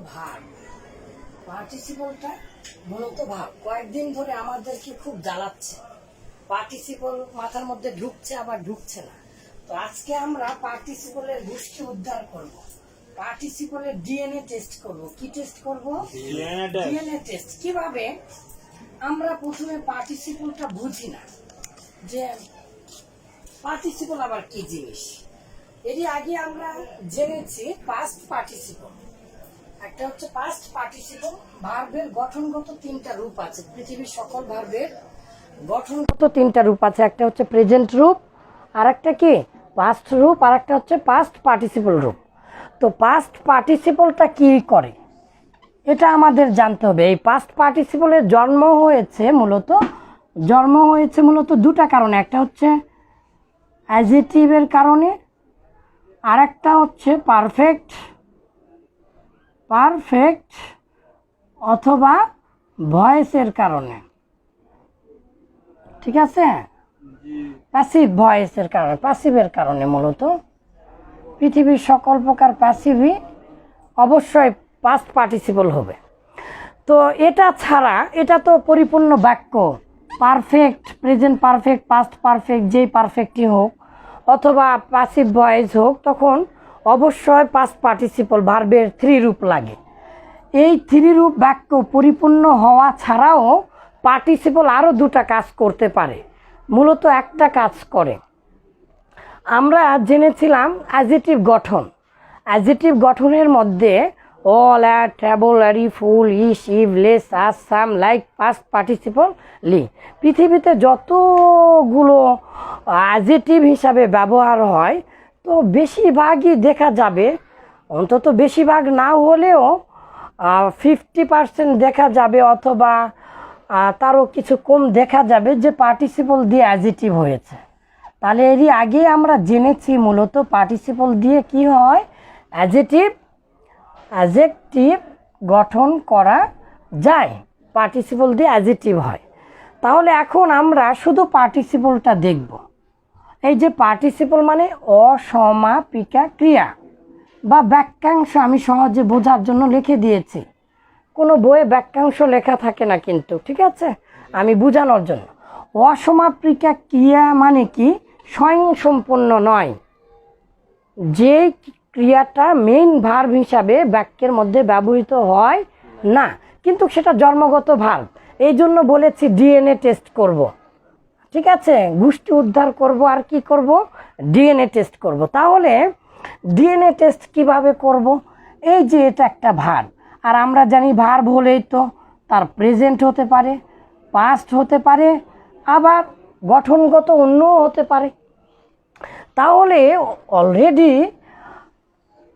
ভাব। পার্টিসিপলটা মূলত ভাব। কয়েকদিন ধরে আমাদেরকে খুব জ্বালাচ্ছে। পার্টিসিপল মাথার মধ্যে ঢুকছে আবার ঢুকছে না। তো আজকে আমরা পার্টিসিপলের গোষ্ঠী উদ্ধার করব। পার্টিসিপলের ডিএনএ টেস্ট করব। কি টেস্ট করব? ডিএনএ টেস্ট কীভাবে? আমরা প্রথমে পার্টিসিপলটা বুঝি না। যে পার্টিসিপল আবার কি জিনিস? এরই আগে আমরা জেনেছি পাস্ট পার্টিসিপল একটা হচ্ছে পাস্ট পার্টিসিপল ভার্বের গঠনগত তিনটা রূপ আছে। পৃথিবীর সকল ভার্বের গঠনগত তিনটা রূপ আছে। একটা হচ্ছে প্রেজেন্ট রূপ আর একটা কি? পাস্ট রূপ আর একটা হচ্ছে পাস্ট পার্টিসিপল রূপ। তো পাস্ট পার্টিসিপলটা কি করে? এটা আমাদের জানতে হবে। এই পাস্ট পার্টিসিপলের জন্ম হয়েছে মূলত, জন্ম হয়েছে মূলত দুটা কারণে। একটা হচ্ছে অ্যাজিটিভের কারণে আর একটা হচ্ছে পারফেক্ট পারফেক্ট অথবা ভয়েসের কারণে। ঠিক আছে? প্যাসিভ ভয়েসের কারণে প্যাসিভের কারণে মূলত। পৃথিবীর সকল প্রকার প্যাসিভই অবশ্যই পাস্ট পার্টিসিপল হবে। তো এটা ছাড়া এটা তো পরিপূর্ণ বাক্য। Perfect present perfect past perfect যেই পারফেক্টই হোক অথবা পাসিভ ভয়েস হোক তখন অবশ্যই পাস্ট পার্টিসিপল ভার্বের থ্রি রূপ লাগে। এই থ্রি রূপ বাক্য পরিপূর্ণ হওয়া ছাড়াও পার্টিসিপল আরও দুটা কাজ করতে পারে। মূলত একটা কাজ করে। আমরা জেনেছিলাম অ্যাজিটিভ গঠন। অ্যাজিটিভ গঠনের মধ্যে al ate ট্রাভেলারি ful ish ive less ous some like past participle ly পৃথিবীতে যতগুলো অ্যাজিটিভ হিসাবে ব্যবহার হয় তো বেশিরভাগই দেখা যাবে। অন্তত বেশিরভাগ না হলেও ফিফটি পার্সেন্ট দেখা যাবে অথবা তারও কিছু কম দেখা যাবে যে পার্টিসিপল দিয়ে অ্যাজিটিভ হয়েছে। তাহলে এরই আগে আমরা জেনেছি মূলত পার্টিসিপল দিয়ে কি হয়? অ্যাজেটিভ অ্যাজেক্টিভ গঠন করা যায়। পার্টিসিপল দিয়ে অ্যাজেটিভ হয়। তাহলে এখন আমরা শুধু পার্টিসিপলটা দেখব। এই যে পার্টিসিপল মানে অসমাপিকা ক্রিয়া বা বাক্যাংশ আমি সহজে বোঝার জন্য লিখে দিয়েছি। কোনো বইয়ে বাক্যাংশ লেখা থাকে না কিন্তু, ঠিক আছে? আমি বোঝানোর জন্য। অসমাপিকা ক্রিয়া মানে কি? স্বয়ংসম্পূর্ণ নয়। যে ক্রিয়াটা মেইন ভার্ব হিসাবে বাক্যের মধ্যে ব্যবহৃত হয় না, কিন্তু সেটা জন্মগত ভার্ব এই জন্য বলেছি ডিএনএ টেস্ট করব। ঠিক আছে? গোষ্ঠী উদ্ধার করব আর কি করব? ডিএনএ টেস্ট করব। তাহলে ডিএনএ টেস্ট কীভাবে করব? এই যে এটা একটা ভার্ব আর আমরা জানি ভার্ব হলেই তো তার প্রেজেন্ট হতে পারে পাস্ট হতে পারে, আবার গঠনগত অন্যও হতে পারে। তাহলে অলরেডি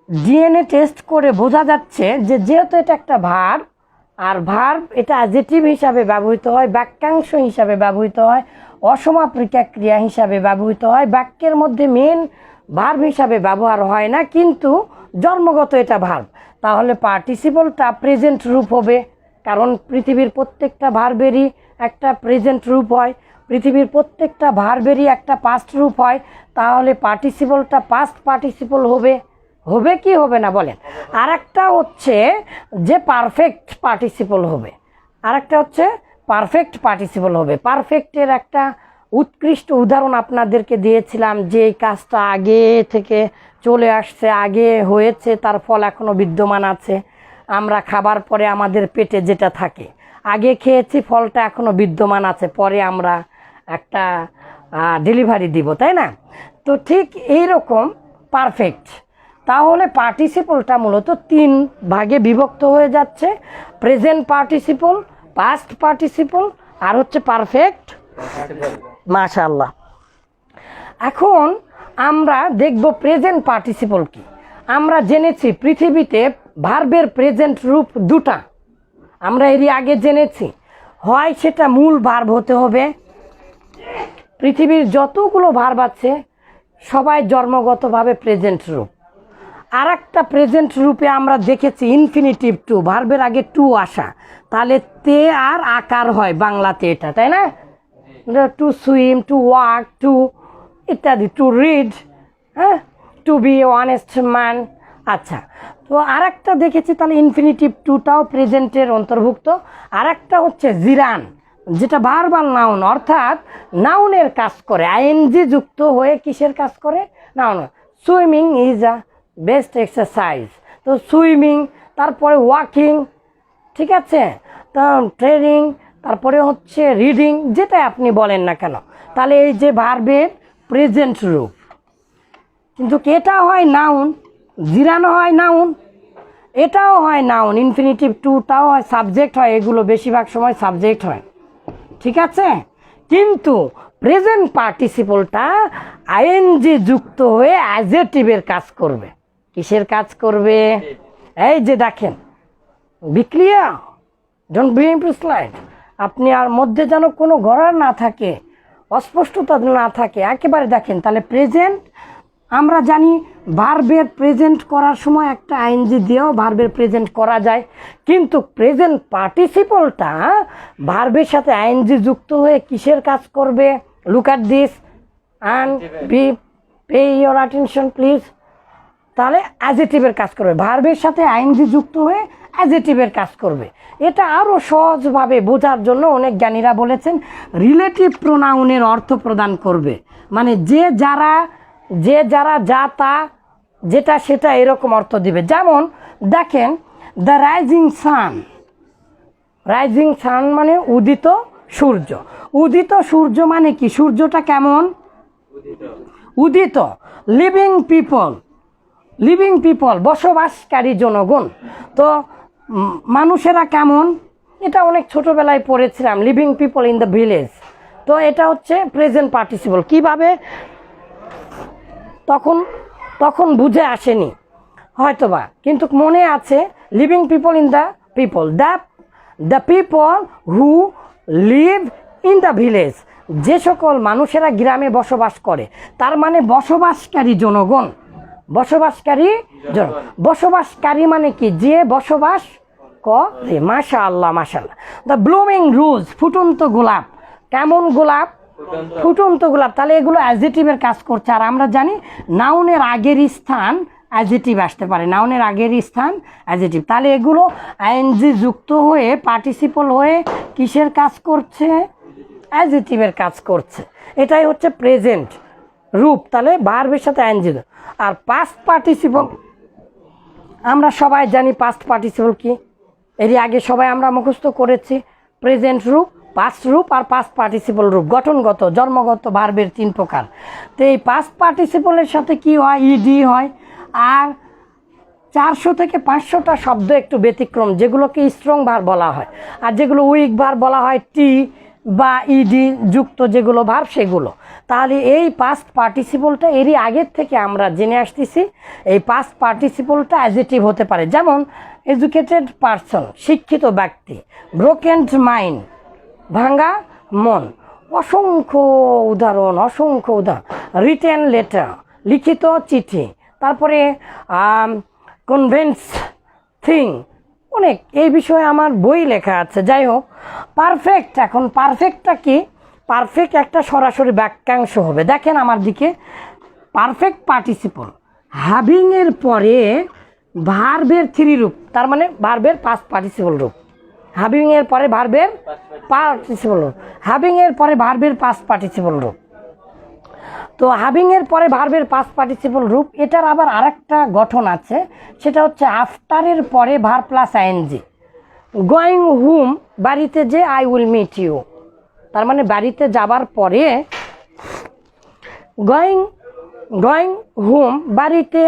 ডিএনএ টেস্ট করে বোঝা যাচ্ছে যে যেহেতু এটা একটা ভার আর ভার এটা অ্যাজেটিভ হিসাবে ব্যবহৃত হয়, বাক্যাংশ হিসাবে ব্যবহৃত হয় অসমাপিকা ক্রিয়া হিসাবে ব্যবহৃত হয়। বাক্যের মধ্যে মেন ভার্ব হিসাবে ব্যবহার হয় না, কিন্তু জন্মগত এটা ভার্ব তাহলে পার্টিসিপলটা প্রেজেন্ট রূপ হবে, কারণ পৃথিবীর প্রত্যেকটা ভার্বেরই একটা প্রেজেন্ট রূপ হয়। পৃথিবীর প্রত্যেকটা ভার্বেরই একটা পাস্ট রূপ হয়। তাহলে পার্টিসিপলটা পাস্ট পার্টিসিপল হবে। হবে কি হবে না বলেন? আর হচ্ছে যে পারফেক্ট পার্টিসিপল হবে। আর একটা হচ্ছে পারফেক্ট পার্টিসিপল হবে। পারফেক্টের একটা উৎকৃষ্ট উদাহরণ আপনাদেরকে দিয়েছিলাম যে কাজটা আগে থেকে চলে আসছে, আগে হয়েছে, তার ফল এখনও বিদ্যমান আছে। আমরা খাবার পরে আমাদের পেটে যেটা থাকে। আগে খেয়েছি, ফলটা এখনও বিদ্যমান আছে, পরে আমরা একটা ডেলিভারি দিব, তাই না? তো ঠিক এই রকম পারফেক্ট তাহলে পার্টিসিপলটা মূলত তিন ভাগে বিভক্ত হয়ে যাচ্ছে। প্রেজেন্ট পার্টিসিপল পাস্ট পার্টিসিপল আর হচ্ছে পারফেক্ট মাশাল্লাহ এখন আমরা দেখব প্রেজেন্ট পার্টিসিপল কি। আমরা জেনেছি পৃথিবীতে ভার্বের প্রেজেন্ট রূপ দুটা। আমরা এরই আগে জেনেছি। হয় সেটা মূল ভার্ব হতে হবে। পৃথিবীর যতগুলো ভার্ব আছে, সবাই জন্মগতভাবে প্রেজেন্ট রূপ। আর একটা প্রেজেন্ট রূপে আমরা দেখেছি ইনফিনিটিভ টু ভার্বের আগে টু আসা। তাহলে তে আর আকার হয় বাংলাতে এটা, তাই না? To swim to walk to ইত্যাদি টু রিড হ্যাঁ? টু বি অনেস্ট ম্যান আচ্ছা। তো আর একটা দেখেছি, তাহলে ইনফিনিটিভ টুটাও প্রেজেন্টের অন্তর্ভুক্ত। আর একটা হচ্ছে জিরান, যেটা বারবার নাউন অর্থাৎ নাউনের কাজ করে। আইএনজি যুক্ত হয়ে কিসের কাজ করে? Noun swimming is a best exercise তো সুইমিং তারপরে ওয়াকিং ঠিক আছে? তা ট্রেনিং তারপরে হচ্ছে রিডিং যেটা আপনি বলেন না কেন। তাহলে এই যে ভার্বের প্রেজেন্ট রূপ। কিন্তু এটা হয় নাউন জিরানো হয় নাউন এটাও হয় নাউন ইনফিনিটিভ টুটাও হয় সাবজেক্ট হয়, এগুলো বেশিরভাগ সময় সাবজেক্ট হয়। ঠিক আছে? কিন্তু প্রেজেন্ট পার্টিসিপলটা আইএনজি যুক্ত হয়ে অ্যাজেটিভের কাজ করবে। কিসের কাজ করবে? এই যে দেখেন বিক্রিয়া ডোন্ট বি স্লাইড আপনি আর মধ্যে যেন কোনো গড়ার না থাকে, অস্পষ্টতা না থাকে, একেবারে দেখেন, তাহলে প্রেজেন্ট আমরা জানি ভার্বের প্রেজেন্ট করার সময় একটা আইনজি দিয়েও ভার্বের প্রেজেন্ট করা যায়, কিন্তু প্রেজেন্ট পার্টিসিপলটা ভার্বের সাথে আইনজি যুক্ত হয়ে কিসের কাজ করবে? Look at this and be pay your attention please তাহলে অ্যাজেটিভের কাজ করবে। ভার্বের সাথে আইনজি যুক্ত হয়ে অ্যাজেটিভের কাজ করবে। এটা আরও সহজভাবে বোঝার জন্য অনেক জ্ঞানীরা বলেছেন রিলেটিভ প্রোনাউনের অর্থ প্রদান করবে। মানে যে যারা যে যারা যা তা যেটা সেটা এরকম অর্থ দিবে। যেমন দেখেন the rising sun rising sun মানে উদিত সূর্য। উদিত সূর্য মানে কি? সূর্যটা কেমন? উদিত। লিভিং পিপল লিভিং পিপল বসবাসকারী জনগণ। তো মানুষেরা কেমন? এটা অনেক ছোটবেলায় পড়েছিলাম living people in the village তো এটা হচ্ছে প্রেজেন্ট পার্টিসিপল কীভাবে? তখন তখন বুঝে আসেনি। হয়তোবা, কিন্তু মনে আছে living people in the people the the people who live in the village যে সকল মানুষেরা গ্রামে বসবাস করে, তার মানে বসবাসকারী জনগণ। বসবাসকারী জন। বসবাসকারী মানে কি? যে বসবাস করে। মাশা আল্লাহ মাশা আল্লাহ দ্য ব্লুমিং রোজ ফুটন্ত গোলাপ। কেমন গোলাপ? ফুটন্ত। গোলাপ। তাহলে এগুলো অ্যাজিটিভের কাজ করছে। আর আমরা জানি নাউনের আগের স্থান অ্যাজিটিভ আসতে পারে। নাউনের আগের স্থান অ্যাজিটিভ তাহলে এগুলো আইএনজি যুক্ত হয়ে পার্টিসিপল হয়ে কিসের কাজ করছে? অ্যাজিটিভের কাজ করছে। এটাই হচ্ছে প্রেজেন্ট রূপ, তাহলে ভার্বের সাথে আইএনজি আর পাস্ট পার্টিসিপল আমরা সবাই জানি পাস্ট পার্টিসিপল কি। এরই আগে সবাই আমরা মুখস্থ করেছি প্রেজেন্ট রূপ পাস্ট রূপ আর পাস্ট পার্টিসিপল রূপ, গঠনগত, জন্মগত ভার্বের তিন প্রকার। তো এই পাস্ট পার্টিসিপলের সাথে কি হয়? ইডি হয়। আর চারশো থেকে পাঁচশোটা শব্দ একটু ব্যতিক্রম, যেগুলোকে স্ট্রং ভার বলা হয়। আর যেগুলো উইক ভার বলা হয় টি বা ইডি যুক্ত যেগুলো ভার সেগুলো। তাহলে এই পাস্ট পার্টিসিপলটা এরই আগের থেকে আমরা জেনে আসতেছি, এই পাস্ট পার্টিসিপলটা অ্যাজিটিভ হতে পারে। যেমন এডুকেটেড পারসন শিক্ষিত ব্যক্তি ব্রোকেন্ড মাইন্ড ভাঙ্গা মন, অসংখ্য উদাহরণ অসংখ্য উদাহরণ। রিটেন লেটার লিখিত চিঠি, তারপরে কনভেন্স থিং অনেক। এই বিষয়ে আমার বই লেখা আছে। যাই হোক পারফেক্ট এখন পারফেক্টটা কি? পারফেক্ট একটা সরাসরি বাক্যাংশ হবে। দেখেন আমার দিকে পারফেক্ট পার্টিসিপল হ্যাভিংয়ের পরে ভার্বের থ্রি রূপ, তার মানে ভার্বের পাস্ট পার্টিসিপল রূপ। এর পরে ভার্বের পার্টিসিপল রূপ। এর পরে ভার্বের পাস্ট পার্টিসিপল রূপ। তো হ্যাভিং এর পরে ভার্বের পাস পার্টিসিপল রূপ, এটার আবার আরেকটা গঠন আছে, সেটা হচ্ছে আফটারের পরে ভার প্লাস আইএনজি গোয়িং হুম বাড়িতে যে আই উইল মিট ইউ তার মানে বাড়িতে যাবার পরে গোয়িং গোয়িং হুম বাড়িতে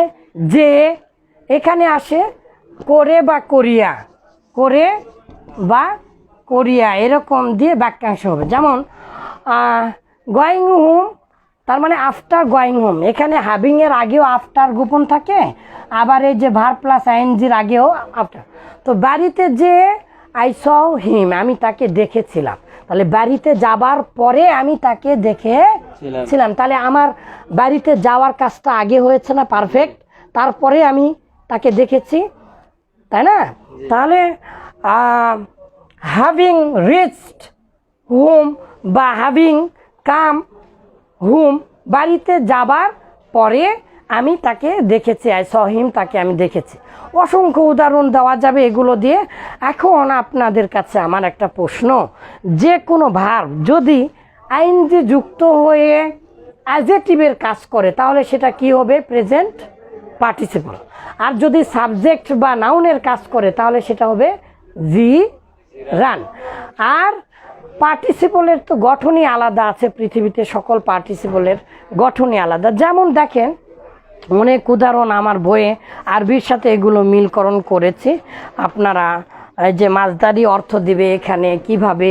যে, এখানে আসে, করে বা করিয়া। করে বা করিয়া, এরকম দিয়ে বাক্যাংশ হবে। যেমন গোয়িং হোম তার মানে আফটার গোয়িং হোম এখানে হ্যাভিং এর আগেও আফটার গোপন থাকে আবার এই যে ভার প্লাস আইএনজির আগেও আফটার তো বাড়িতে যে আই স হিম আমি তাকে দেখেছিলাম। তাহলে বাড়িতে যাবার পরে আমি তাকে দেখে ছিলাম। ছিলাম। তাহলে আমার বাড়িতে যাওয়ার কাজটা আগে হয়েছে না? পারফেক্ট তারপরে আমি তাকে দেখেছি। তাই না? তাহলে হ্যাভিং রিচড হোম বা হ্যাভিং কাম হুম বাড়িতে যাবার পরে আমি তাকে দেখেছি, আই সহিম তাকে আমি দেখেছি। অসংখ্য উদাহরণ দেওয়া যাবে এগুলো দিয়ে। এখন আপনাদের কাছে আমার একটা প্রশ্ন। যে কোনো ভার যদি আইনজি যুক্ত হয়ে অ্যাজেটিভের কাজ করে, তাহলে সেটা কি হবে? প্রেজেন্ট পার্টিসিপল আর যদি সাবজেক্ট বা নাউনের কাজ করে, তাহলে সেটা হবে জি রান আর পার্টিসিপলের তো গঠনই আলাদা আছে পৃথিবীতে, সকল পার্টিসিপলের গঠনই আলাদা। যেমন দেখেন, অনেক উদাহরণ আমার বইয়ে আরবির সাথে এগুলো মিলকরণ করেছি। আপনারা, এই যে মাঝদারি অর্থ দিবে এখানে, কীভাবে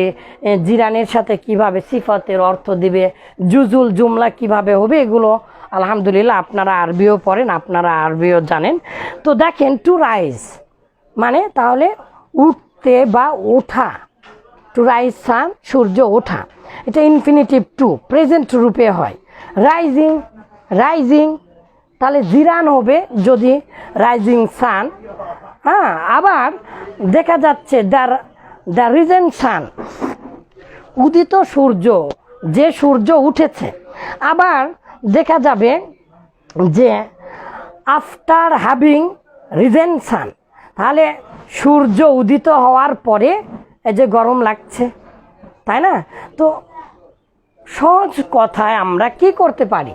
জিরানের সাথে কীভাবে সিফতের অর্থ দিবে জুজুল জুমলা কীভাবে হবে এগুলো আলহামদুলিল্লাহ আপনারা আরবিও পড়েন, আপনারা আরবিও জানেন। তো দেখেন টু রাইজ মানে তাহলে উঠতে বা ওঠা। টু রাইজ সান সূর্য ওঠা। এটা ইনফিনিটিভ টু, প্রেজেন্ট রূপে হয়। রাইজিং রাইজিং, তাহলে জিরান হবে যদি রাইজিং সান। হ্যাঁ আবার দেখা যাচ্ছে দ্য দ্য রিজেন সান। উদিত সূর্য, যে সূর্য উঠেছে। আবার দেখা যাবে যে আফটার হ্যাভিং রিজেন সান। তাহলে সূর্য উদিত হওয়ার পরে এই যে গরম লাগছে, তাই না? তো সহজ কথায় আমরা কি করতে পারি?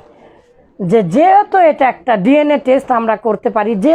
যে যেহেতু এটা একটা ডিএনএ টেস্ট আমরা করতে পারি যে